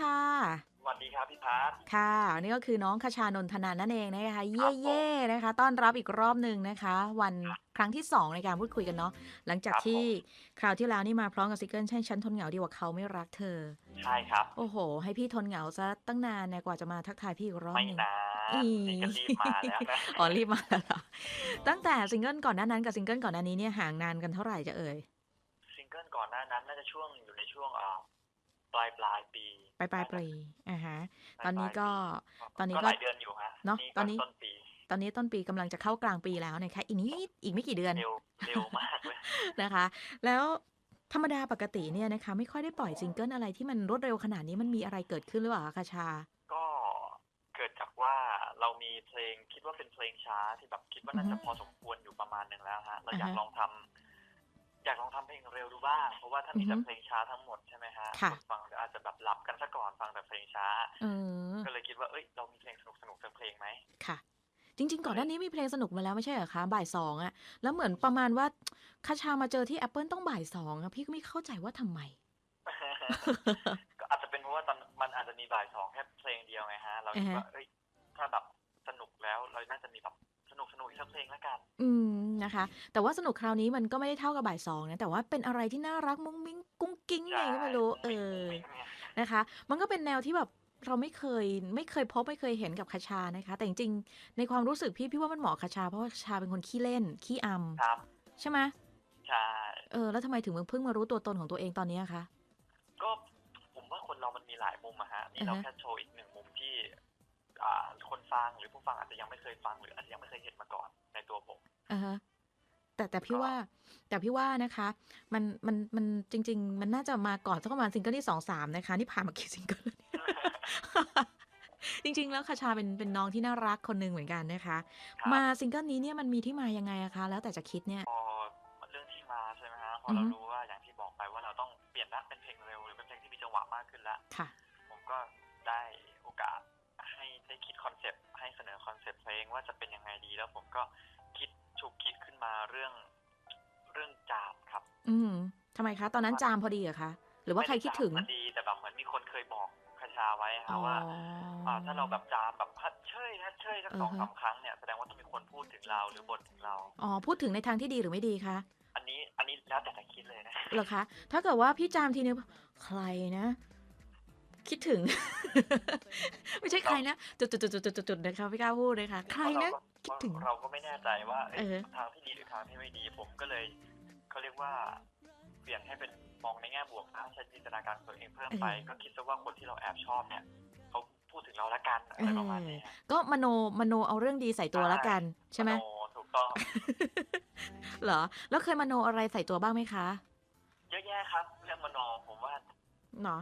ชาสวัสดีครับพี่พัทค่ะนี่ก็คือน้องคชานนทนานนั่นเองนะคะครัเย่บผมเย่ๆนะคะ ต้อนรับอีกรอบหนึ่งนะคะ วันครั้งที่ 2 ในการพูดคุยกันเนาะหลังจากครับที่คราวที่แล้วนี่มาพร้อมกับซิงเกิลใช่ฉันทนเหงาดีกว่าเขาไม่รักเธอ ใช่ครับ โอ้โห ให้พี่ทนเหงาซะตั้งนานเนี่ยกว่าจะมาทักทายพี่อีกรอบไม่หนึ่งนานอีนี่ก็รีบมาแล้วนะอ๋อรีบมาแล้วเหรอตั้งแต่ซิงเกิลก่อนหน้านั้นกับซิงเกิลก่อนหน้านี้เนี่ยห่างนานกันเท่าไหร่จะเอ่ยซิงเกิลก่อนหน้านั้นน่าจะช่วงอยู่ในช่วงอ่า ปลายปลายปีปลายปลายปีอ่าฮะปลายตอนนี้ก็ปลายปีตอนนี้ก็ก็หลายเดือนอยู่ฮะเนอะตอนนี้ต้นปีตอนนี้ต้นปีกำลังจะเข้ากลางปีแล้วนะคะอีกนิดอีกไม่กี่เดือนเร็วเร็วมากเลยนะคะ แล้วธรรมดาปกติเนี่ยนะคะ ไม่ค่อยได้ปล่อยซิงเกิลอะไรที่มันรวดเร็วขนาดนี้มันมีอะไรเกิดขึ้นหรือเปล่าคะคาชา ก็เกิดจากว่าเรามีเพลงคิดว่าเป็นเพลงช้าที่แบบคิดว่าน่าอืจะอฮึพอสมควรอยู่ประมาณหนึ่งแล้วฮะเราอยากอ่าฮะลองทำ อยากลองทำเพลงเร็วดูบ้าง เพราะว่าถ้ามีอือฮึแต่เพลงช้าทั้งหมดใช่ไหมฮะค่ะนฟังอาจจะแบบหลับกันซะก่อนฟังแต่เพลงช้าเออก็เลยคิดว่าเอ้ยเรามีเพลงสนุกสนุกๆสักเพลงไหมค่ะ จริง ๆ ก่อนหน้านี้มีเพลงสนุกมาแล้วไม่ใช่เหรอคะบ่ายสองอะแล้วเหมือนประมาณว่าคาชามาเจอที่ Apple ต้องบ่ายสองอะพี่ก็ไม่เข้าใจว่าทำไมก็อาจจะเป็นเพราะว่าตอนมันอาจจะมีบ่ายสองแค่เพลงเดียวไงฮะ เราคิดว่าเอ้ยถ้าแบบสนุกแล้วเราน่าจะมีแบบ สนุกสนุกอีกสักเพลงแล้วกัน อืมนะคะ แต่ว่าสนุกคราวนี้มันก็ไม่ได้เท่ากับบ่ายสองนะแต่ว่าเป็นอะไรที่น่ารักมุ้งมิ้งกุ้งกิ้งไงก็ไม่รู้เออไม่ไม่นะคะ มันก็เป็นแนวที่แบบเราไม่เคยไม่เคยพบไม่เคยเห็นกับคาชานะคะ แต่จริงๆในความรู้สึกพี่พี่ว่ามันเหมาะกับคาชาเพราะว่าคาชาเป็นคนขี้เล่นขี้อครับำใช่ไหมใช่เออแล้วทำไมถึงมึงเพิ่งมารู้ตัวตนของตัวเองตอนนี้อะคะก็ผมว่าคนเรามันมีหลายมุมอะฮะนี่เราอือฮะแค่โชว์อีก ฟังหรือผู้ฟังอาจจะยังไม่เคยฟังหรืออาจจะยังไม่เคยเห็นมาก่อนในตัวผมอ่าฮะแต่แต่พี่ก็ว่า แต่พี่ว่านะคะ มันมันมันจริง ๆ มันน่าจะมาก่อนสักประมาณซิงเกิลที่สองสามนะคะนี่ผ่านมากี่ซิงเกิลแล้วเนี่ยจริง ๆ แล้วคาชาเป็นเป็นน้องที่น่ารักคนหนึ่งเหมือนกันนะคะครับมาซิงเกิลนี้เนี่ยมันมีที่มายังไงอะคะ แล้วแต่จะคิดเนี่ยพอเรื่องที่มาใช่ไหมฮะพออือเราฮึรู้ว่าอย่างที่บอกไปว่าเราต้องเปลี่ยนละเป็นเพลงเร็วหรือเป็นเพลงที่มีจังหวะมากขึ้นละค่ะผมก็ได้โอกาส ให้ได้คิดคอนเซปต์ให้เสนอคอนเซปต์เพลงว่าจะเป็นยังไงดีแล้วผมก็คิดฉุกคิดขึ้นมาเรื่องเรื่องจามครับ อืมทำไมคะ ตอนนั้นจามพอดีเหรอคะหรือว่าใครคิดถึงไม่ไจามมาดีแต่แบบเหมือนมีคนเคยบอกคาชาไว้อ๋ค่ะอว่าอ่าถ้าเราแบบจามแบบฮัดเชยฮัดเชยสักสองอือฮะสามครั้งเนี่ยแสดงว่าต้องมีคนพูดถึงเราหรือบ่นถึงเราอ๋อพูดถึงในทางที่ดีหรือไม่ดีคะอันนี้อันนี้แล้วแต่จะคิดเลยนะเหรอคะถ้าเกิดว่าพี่จามทีนึงใครนะ คิดถึง ไม่ใช่ใครนะจุดจุดจุดจุดจุดจุดนะคะพี่กล้าพูดเลยค่ะใครนะคิดถึงเราก็ไม่แน่ใจว่าเอ๊ะเออทางที่ดีหรือทางที่ไม่ดี ผมก็เลยเขาเรียกว่าเปลี่ยนให้เป็นมองในแง่บวกนะใช้จินตนาการของตัวเองเพิ่มไป ก็คิดซะว่าคนที่เราแอบชอบเนี่ยเขาพูดถึงเราละกันอะไรประมาณนี้ฮะก็มโนมโนเอาเรื่องดีใส่ตัวแล้วกัน ใช่ไหมโนถูกต้องเหรอ แล้วเคยมโนอะไรใส่ตัวบ้างไหมคะ เยอะแยะครับ เรื่องมโนผมว่าเนาะ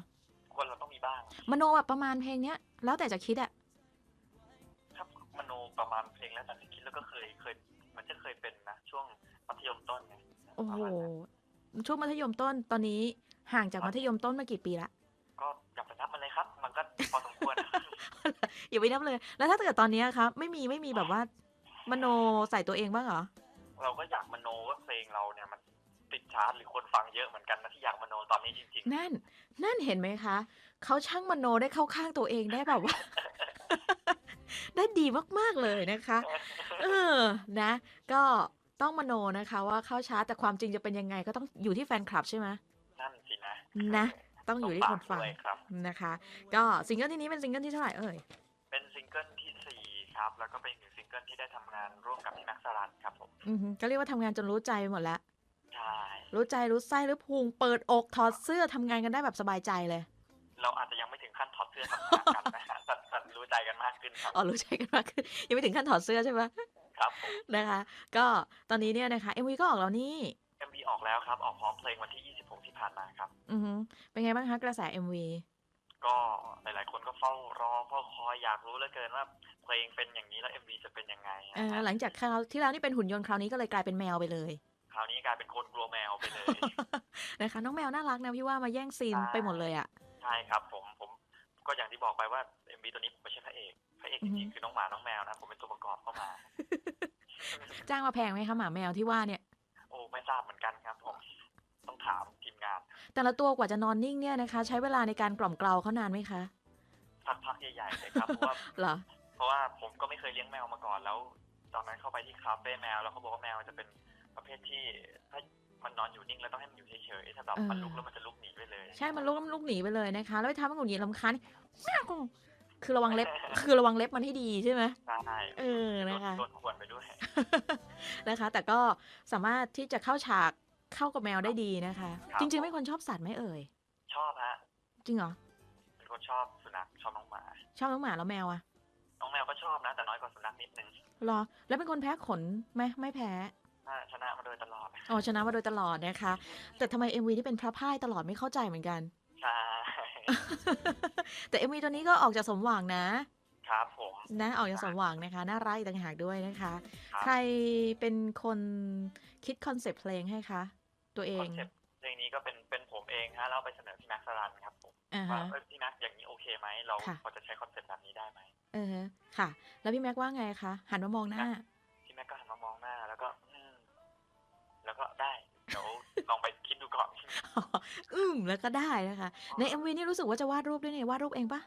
คนเราต้องมีบ้าง มโนแบบประมาณเพลงเนี้ย แล้วแต่จะคิดอะถ้ามโนประมาณเพลงแล้วแต่จะคิดแล้วก็เคยเคย มันจะเคยเป็นนะช่วงมัธยมต้นไงโอ้โหประมาณนั้นช่วงมัธยมต้นตอนนี้ห่างจากมัธยมต้นมากี่ปีละก็อย่าไปนับมันเลยครับ มันก็พอสมควรอย่าไปนับเลย แล้วถ้าเกิดตอนนี้ครับ ไม่มีไม่มีแบบว่ามโนใส่ตัวเองบ้างเหรอเราก็อยากมโนว่าเพลงเราเนี่ยมันติดชาร์ตหรือคนฟังเยอะเหมือนกันนะที่อยากมโนตอนนี้จริงนั่น นั่นเห็นไหมคะ เขาช่างมโนได้เข้าข้างตัวเองได้แบบว่า ได้ดีมาก ๆ เลยนะคะ เออ นะ ก็ต้องมโนนะคะว่าเข้าชาร์ตแต่ความจริงจะเป็นยังไงก็ต้องอยู่ที่แฟนคลับใช่ไหมๆนั่นสินะ นะ ต้องอยู่ที่คนฟังด้วยครับนะคะ ก็ซิงเกิลที่นี้เป็นซิงเกิลที่เท่าไหร่เอ่ย เป็นซิงเกิลที่สี่ครับแล้วก็เป็นอีกหนึ่งซิงเกิลที่ได้ทำงานร่วมกับพี่แม็กซ์สรันครับผมอือหือก็เรียกว่าทำงานจนรู้ใจไปหมดแล้วใช่ รู้ใจรู้ไส้รู้พุงเปิดอกถอดเสื้อทำงานกันได้แบบสบายใจเลย เราอาจจะยังไม่ถึงขั้นถอดเสื้อทำงานกันนะฮะแต่แต่รู้ใจกันมากขึ้นครับ อ๋อรู้ใจกันมากขึ้นยังไม่ถึงขั้นถอดเสื้อใช่ไหมครับผม นะคะ ก็ตอนนี้เนี่ยนะคะ MV ก็ออกแล้วนี่ MV ออกแล้วครับ ออกพร้อมเพลงวันที่ 26 ที่ผ่านมาครับ อือหือเป็นไงบ้างคะกระแส MV ก็หลาย ๆ คนก็เฝ้ารอเฝ้าคอยอยากรู้เหลือเกินว่าเพลงเป็นอย่างนี้แล้ว MV จะเป็นยังไงเออนะฮะ หลังจากคราวที่แล้วนี่เป็นหุ่นยนต์คราวนี้ก็เลยกลายเป็นแมวไปเลยค ราวนี้กลายเป็นคนกลัวแมวไปเลยนะคะน้องแมวน่ารักนะพี่ว่ามาแย่งซีนใช่ไปหมดเลยอะใช่ครับ ผมผมก็อย่างที่บอกไปว่า MV ตัวนี้ผมไม่ใช่พระเอกพระเอกอืจอฮึริงๆคือน้องหมาน้องแมวนะผมเป็นตัวประกอบเข้ามา จ้างมาแพงไหมคะหมาแมวที่ว่าเนี่ย โอ้ไม่ทราบเหมือนกันครับผมต้องถามทีมงาน แต่ละตัวกว่าจะนอนนิ่งเนี่ยนะคะ ใช้เวลาในการกล่อมเกลาเขานานไหมคะสักพักใหญ่ๆเลยครับเพราะว่าเหรอเพราะว่าผมก็ไม่เคยเลี้ยงแมวมาก่อนแล้ว ตอนนั้นเข้าไปที่คาเฟ่แมวแล้วเขาบอกว่าแมวจะเป็น ประเภทที่ถ้ามันนอนอยู่นิ่งแล้วต้องให้มันอยู่เฉยๆถ้าแบบเออ มันลุกแล้วมันจะลุกหนีไปเลยใช่ มันลุกมันลุกหนีไปเลยนะคะ แล้วไปทำให้หงุดหงิดลำคาญคือระวังเล็บ คือระวังเล็บมันให้ดีใช่ไหมใช่เออนะคะ โดนขวนไปด้วย นะคะ แต่ก็สามารถที่จะเข้าฉากเข้ากับแมวได้ดีนะคะ ครับ จริง ๆ ไม่คนชอบสัตว์ไหมเอ่ย ชอบฮะจริงเหรอ เป็นคนชอบสุนัขชอบน้องหมาชอบน้องหมาแล้วแมวอะน้องแมวก็ชอบนะ แต่น้อยกว่าสุนัขนิดนึง เหรอ แล้วเป็นคนแพ้ขนไหมไม่แพ้ ถ้าชนะมาโดยตลอดอ๋อชนะมาโดยตลอดนะคะ แต่ทำไม MV ที่เป็นพระพ่ายตลอดไม่เข้าใจเหมือนกัน ใช่แต่ MV ตัวนี้ก็ออกจากสมหวังนะ ครับผมนะออกจากสมหวังนะคะน่ารักอีกต่างหากด้วยนะคะครับใครเป็นคนคิดคอนเซปต์เพลงให้คะตัวเอคองนเซ็ปต์เพลงนี้ก็เป็นเป็นผมเองฮะแล้วเอาไปเสนอพี่แม็กซ์สรันครับผมอ่าว่าฮะเออพี่แม็กซ์อย่างนี้โอเคไหมเราค่ะ พอจะใช้คอนเซ็ปต์แบบนี้ได้ไหม เออฮะค่ะ แล้วพี่แม็กว่าไงคะหันมามองหน้า พี่แม็กซ์ก็หันมามองหน้า แล้วก็อืม แล้วก็ได้เดี๋ยวลองไปคิดดูก่อนอืมแล้วก็ได้นะคะ ใน MV นี่รู้สึกว่าจะวาดรูปด้วยเนี่ยวาดรูปเองปะ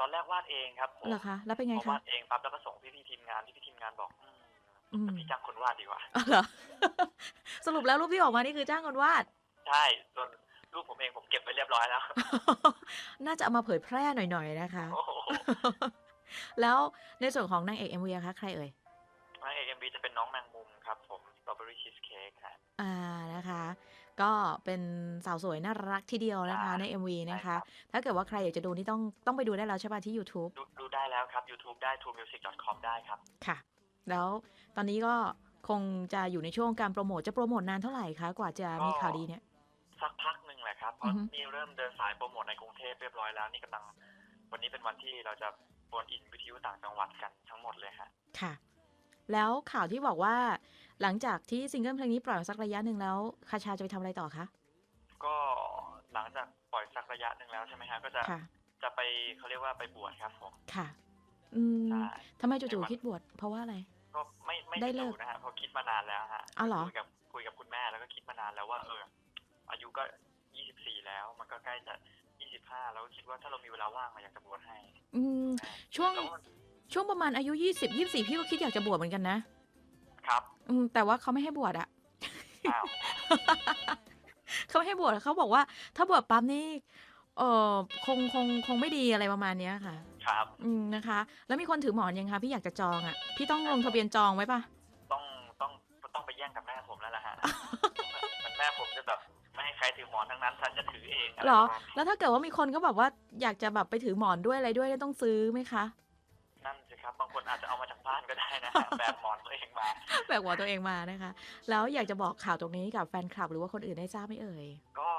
ตอนแรกวาดเองครับผมเหรอคะแล้วเป็นไงพอคะวาดเองปั๊บแล้วก็ส่งพี่พี่ๆทีมงานพี่พี่ๆทีมงานบอกอืมอืมพี่จ้างคนวาดดีกว่าอ๋อเหรอสรุปแล้วรูปที่ออกมานี่คือจ้างคนวาด ใช่ส่วนรูปผมเองผมเก็บไว้เรียบร้อยแล้ว น่าจะเอามาเผยแพร่หน่อยๆนะคะโอ้โหแล้วในส่วนของนางเอก MV อะคะใครเอ่ยนางเอกเอ็มบีจะเป็นน้องแมงมุมครับผม สตรอเบอรี่ชีสเค้กฮะอ่านะคะ ก็เป็นสาวสวยน่ารักทีเดียวนะคะใช่ใน MV นะคะใช่ครับถ้าเกิดว่าใครอยากจะดูนี่ต้องต้องไปดูได้แล้วใช่ป่ะที่ YouTube ดูดูได้แล้วครับ YouTube ได้ truemusic.com ได้ครับ ค่ะ แล้วตอนนี้ก็คงจะอยู่ในช่วงการโปรโมทจะโปรโมทนานเท่าไหร่คะกว่าจะมีข่าวดีเนี่ย สักพักหนึ่งแหละครับเพอืราะอฮึนี่เริ่มเดินสายโปรโมทในกรุงเทพเรียบร้อยแล้วนี่กำลังวันนี้เป็นวันที่เราจะโฟนอินวิทยุต่างจังหวัดกันทั้งหมดเลยฮะค่ะ แล้วข่าวที่บอกว่า หลังจากที่ซิงเกิลเพลงนี้ปล่อยมาสักระยะหนึ่งแล้วคาชาจะไปทำอะไรต่อคะก็หลังจากปล่อยสักระยะหนึ่งแล้วใช่ไหมฮะก็จะค่ะ จะไปเขาเรียกว่าไปบวชครับผม ค่ะ อืมใช่ ทำไมจู่ๆคิดบวชเพราะว่าอะไร ก็ไม่ไม่ได้ได้เลิดูกนะฮะเพราะคิดมานานแล้วฮะอ้าวเหรอ คุยกับคุยกับคุณแม่แล้วก็คิดมานานแล้วว่าเอออายุก็ยี่สิบสี่แล้ว มันก็ใกล้จะยี่สิบห้าแล้วก็คิดว่าถ้าเรามีเวลาว่างเราอยากจะบวชให้อืม ช่วงแล้วมัน ช่วงประมาณอายุ20 24พี่ก็คิดอยากจะบวชเหมือนกันนะ ครับ อืมแต่ว่าเขาไม่ให้บวชอะอ้าวเขาไม่ให้บวชเขาบอกว่า ถ้าบวชปั๊บนี่เออคงคงคงไม่ดีอะไรประมาณเนี้ยค่ะ ครับ อืมนะคะ แล้วมีคนถือหมอนยังคะพี่อยากจะจองอะพี่ต้องลงทะเบียนจองไว้ปะต้องต้องต้องไปแย่งกับแม่ผมแล้วล่ะฮะเหมือนแม่ผมจะแบบไม่ให้ใครถือหมอนทั้งนั้นฉันจะถือเองะไเหรอประมาณนี้แล้วถ้าเกิดว่ามีคนก็แบบว่าอยากจะแบบไปถือหมอนด้วยอะไรด้วยเนี่ยต้องซื้อไหมคะนั่นสิ ครับบางคนอาจจะเอามาจากบ้านก็ได้นะฮะแบบหมอนตัวเองมาแบกหัวตัวเองมานะคะ แล้วอยากจะบอกข่าวตรงนี้กับแฟนคลับหรือว่าคนอื่นได้ทราบไหมเอ่ยก็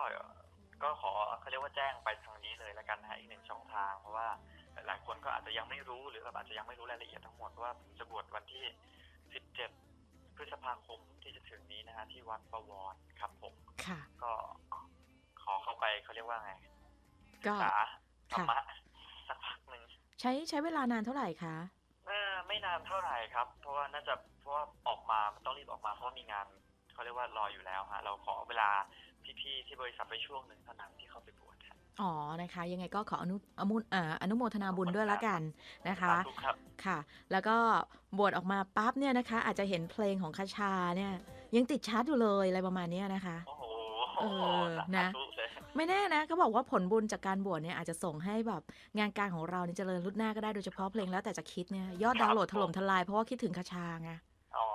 ก็ขอเขาเรียกว่าแจ้งไปทางนี้เลยแล้วกันนะฮะอีกหนึ่งช่องทางเพราะว่าหลายๆคนก็อาจจะยังไม่รู้หรือแบบอาจจะยังไม่รู้รายละเอียดทั้งหมดว่าผมจะบวชวันที่ 17 พฤษภาคมที่จะถึงนี้นะฮะที่วัดประวรครับผมค่ะ ก็ขอเข้าไปเขาเรียกว่าไงก็ศึกษาธรรมะสักพักหนึ่ง ใช้ใช้เวลานานเท่าไหร่คะเออไม่นานเท่าไหร่ครับ เพราะว่าน่าจะเพราะว่าออกมาต้องรีบออกมาเพราะว่ามีงานเขาเรียกว่ารออยู่แล้วฮะเราขอเวลาพี่ๆที่บริษัทไปช่วงหนึ่งเท่านั้นที่เขาไปบวชครับ อ๋อนะคะ ยังไงก็ขออนุอมุอ่าอนุโมทนาบุญด้วยละกันนะคะสาธุครับ ค่ะ แล้วก็บวชออกมาปั๊บเนี่ยนะคะ อาจจะเห็นเพลงของคาชาเนี่ยยังติดชาร์ตอยู่เลยอะไรประมาณเนี้ยนะคะ โอ้โหเออนะ สาธุเลย ไม่แน่นะเขาบอกว่าผลบุญจากการบวชเนี่ยอาจจะส่งให้แบบงานการของเราเนี่ยเจริญรุ่นหน้าก็ได้โดยเฉพาะเพลงแล้วแต่จะคิดเนี่ยยอดดาวน์โหลดถล่มทลายเพราะว่าคิดถึงคาชาไงอ๋อ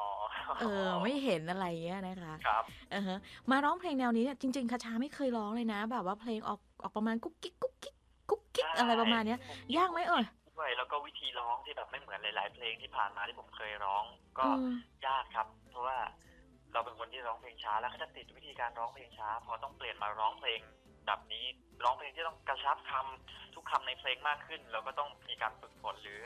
เออ ไม่เห็นอะไรเงี้ยนะคะครับเออฮะมาร้องเพลงแนวนี้เนี่ยจริง ๆคาชาไม่เคยร้องเลยนะ แบบว่าเพลงออกออกประมาณกุ๊กกิ๊กกุ๊กกิ๊กกุ๊กกิ๊กอะไรประมาณเนี้ยยากไหมเอ่ยด้วยแล้วก็วิธีร้องที่แบบไม่เหมือนหลาย ๆ เพลงที่ผ่านมาที่ผมเคยร้องก็อืมยากครับ เพราะว่าเราเป็นคนที่ร้องเพลงช้าแล้วก็จะติดวิธีการร้องเพลงช้า พอต้องเปลี่ยนมาร้องเพลง แบบนี้ร้องเพลงที่ต้องกระชับคำทุกคำในเพลงมากขึ้นเราก็ต้องมีการฝึกฝนหรือ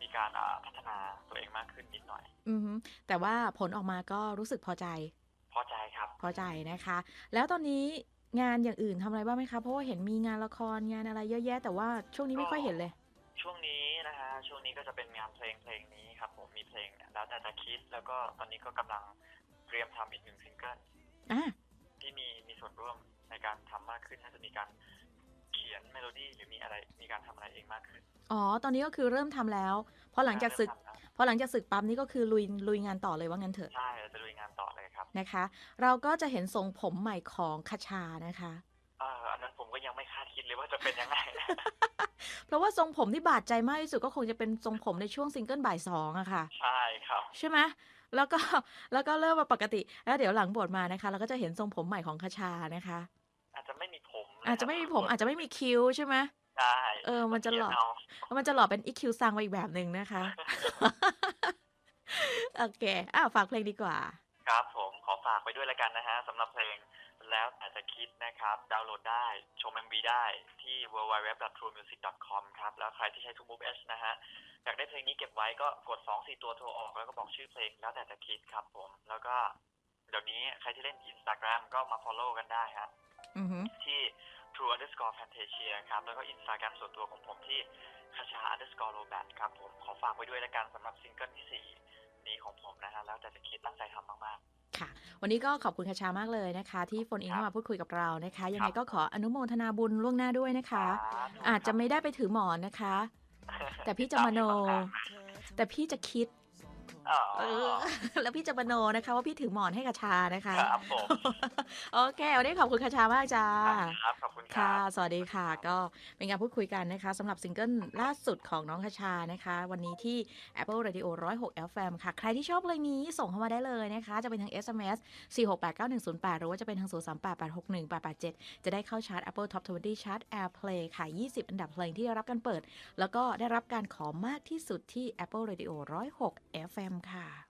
มีการอ่าพัฒนาตัวเองมากขึ้นนิดหน่อย อือฮึแต่ว่าผลออกมาก็รู้สึกพอใจ พอใจครับ พอใจนะคะ แล้วตอนนี้งานอย่างอื่นทำอะไรบ้างไหมคะ เพราะว่าเห็นมีงานละครงานอะไรเยอะแยะ แต่ว่าช่วงนี้ไม่ค่อยเห็นเลย ช่วงนี้นะฮะช่วงนี้ก็จะเป็นงานเพลงเพลงนี้ครับผมมีเพลงเนี่ยแล้วแต่จะคิดแล้วก็ตอนนี้ก็กำลังเตรียมทำอีกหนึ่งซิงเกิลอะที่มีมีส่วนร่วม ในการทำมากขึ้นน่าจะมีการเขียนเมโลดี้หรือมีอะไรมีการทำอะไรเองมากขึ้น อ๋อ ตอนนี้ก็คือเริ่มทำแล้วพอหลังจากศึกเริ่มทำแล้วพอหลังจากศึกปั๊มนี่ก็คือลุยลุยงานต่อเลยว่างั้นเถอะ ใช่เราจะลุยงานต่อเลยครับ นะคะ เราก็จะเห็นทรงผมใหม่ของคาชานะคะเอออันนั้นผมก็ยังไม่คาดคิดเลยว่าจะเป็นยังไง เพราะว่าทรงผมที่บาดใจมากที่สุดก็คงจะเป็นทรงผมในช่วงซิงเกิลบ่ายสองอะค่ะ ใช่ครับ ใช่ไหม แล้วก็แล้วก็เริ่มมาปกติ แล้วเดี๋ยวหลังบวชมานะคะ เราก็จะเห็นทรงผมใหม่ของคาชานะคะ อาจจะไม่มีผมนอาจจะไม่มีผมอาจจะไม่มีคิ้วใช่ไหมใช่เออ มันจะหลอกเขียนเามันจะหล่อเป็นอีคิวซังไปอีกแบบหนึ่งนะคะ โอเค อ้าวฝากเพลงดีกว่า ครับผมขอฝากไปด้วยแล้วกันนะฮะสำหรับเพลง แล้วแต่จะคิดนะครับ ดาวน์โหลดได้ ชม MV ได้ที่ www.truemusic.com ครับ แล้วใครที่ใช้ t o Move H นะฮะ อยากได้เพลงนี้เก็บไว้ก็กด 2 4 ตัวโทรออก แล้วก็บอกชื่อเพลงแล้วแต่จะคิดครับผม แล้วก็เดี๋ยวนี้ใครที่เล่น Instagram ก็มา follow กันได้ฮะอือหือที่ true underscore fantasia ครับ แล้วก็ Instagram ส่วนตัวของผมที่คาชา underscore robat ครับผม ขอฝากไว้ด้วยแล้วกันสำหรับซิงเกิลที่ 4 นี้ของผมนะฮะ แล้วแต่จะคิดตั้งใจทำมาก ค่ะ วันนี้ก็ขอบคุณคาชามากเลยนะคะ ที่โฟนอินเข้ามาพูดคุยกับเรานะคะ ยังไงครับก็ขออนุโมทนาบุญล่วงหน้าด้วยนะคะครับอาจจะไม่ได้ไปถือหมอนนะคะ แต่พี่จะมโน แต่พี่จะคิด อ๋อเออ แล้วพี่จะมโนนะคะ ว่าพี่ถือหมอนให้คาชานะคะ ครับผมโอเควันนี้ขอบคุณคาชามากจ้า ครับ ขอบคุณครัค่ะ บ สวัสดีค่ะ ก็เป็นการพูดคุยกันนะคะสำหรับซิงเกิลล่าสุดของน้องคาชานะคะ วันนี้ที่ Apple Radio 106 FM ค่ะ ใครที่ชอบเพลงนี้ส่งเข้ามาได้เลยนะคะ จะเป็นทาง SMS 4689108 หรือว่าจะเป็นทาง 038861887 จะได้เข้าชาร์ต Apple Top 20 Chart Airplay ค่ะ 20 อันดับเพลงที่ได้รับการเปิด แล้วก็ได้รับการขอมากที่สุดที่ Apple Radio 106 FM ค่ะ